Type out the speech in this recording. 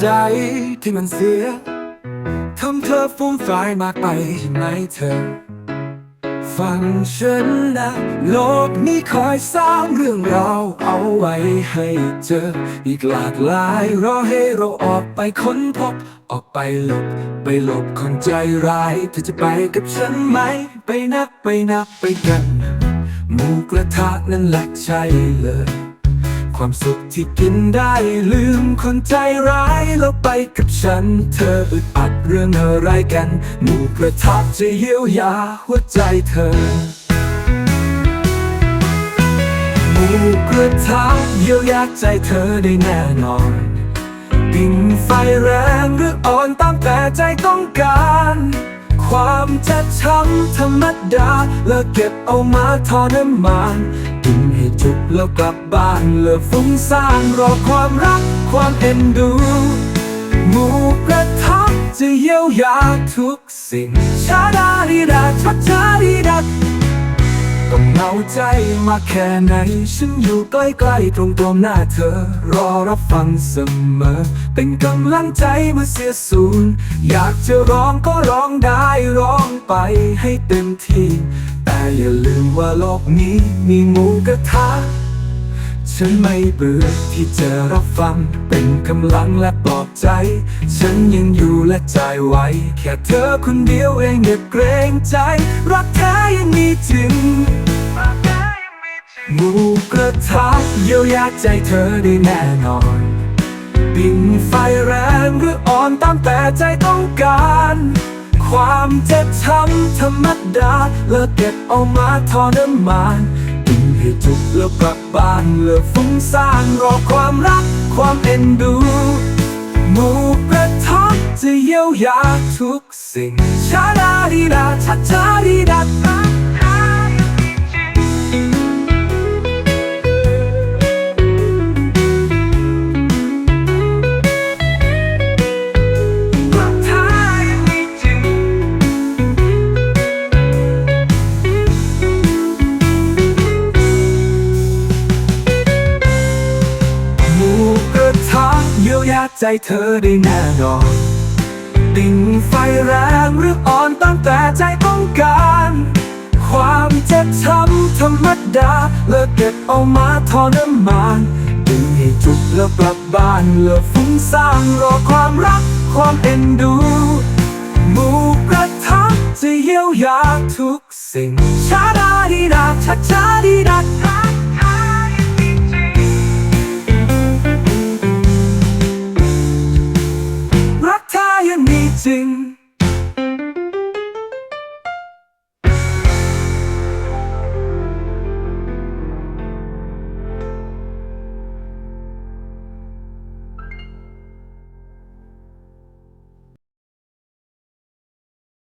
ใจที่มันเสียทำเธอฟูมฟายมากไปใช่ไหมเธอ ฟังฉันนะโลกนี้คอยสร้างเรื่องราวเอาไว้ให้เจอ อีกหลากหลายรอให้เราออกไปค้นพบ ออกไปหลบ ไปหลบคนใจร้ายเธอจะไปกับฉันไหม ไปนับไปนับไปกัน หมูกระทะนั่นแหละใช่เลย ความสุขที่กินได้ลืมคนใจร้ายแล้วไปกับฉัน เธออึดอัดเรื่องอะไรกัน หมู่กระทะจะเยียวยาหัวใจเธอ หมู่กระทะเยียวยาใจเธอได้แน่นอนปิ่งไฟแรงหรืออ่อนตามแต่ใจต้องการความเจ็บช้ำธรรมดาเลิกเก็บเอามาทอน้ำมัน จุกแล้วกลับบ้านเลิกฟุ้งซ่านรอความรักความเอ็นดู หมูกระทะจะเยียวยาทุกสิ่งชาดาดีดาชัดชาดีดักต้องเหงาใจมาแค่ไหน ฉันอยู่ใกล้ๆตรงตรงหน้าเธอ รอรับฟังเสมอ เป็นกำลังใจเมื่อเสียสูญอยากจะร้องก็ร้องได้ร้องไปให้เต็มที่ แต่อย่าลืมว่าโลกนี้มีหมูกระทะ ฉันไม่เบื่อที่จะรับฟัง เป็นกำลังและปลอบใจ ฉันยังอยู่และใจไว้ แค่เธอคนเดียวเองอย่าเกรงใจ รักแท้ยังมีจริงหมูกระทะเยียวยาใจเธอได้แน่นอน บิ่งไฟแรงหรืออ่อนตามแต่ใจต้องการ ความเจ็บช้ำธรรมดาเลิกเก็บเอามาทอน้ำมันกินให้จุกแล้วกลับบ้านเลิกฟุ้งซ่านรอความรักความเอ็นดูหมูกระทะจะเยียวยาทุกสิ่งชาดาดีดาชัดชาดีดา ใจเธอได้แน่นอนดิ่งไฟแรงหรืออ่อนตั้งแต่ใจต้องการ ความเจ็บช้ำธรรมดาเลิกเก็บเอามาทอน้ำมันดึงให้จุกแล้วกลับบ้านเลิกฟุ้งซ่านรอความรักความเอ็นดูหมูกระทะจะเยียวยาทุกสิ่งชาดาดีดาชัดชาดีดารัก sing.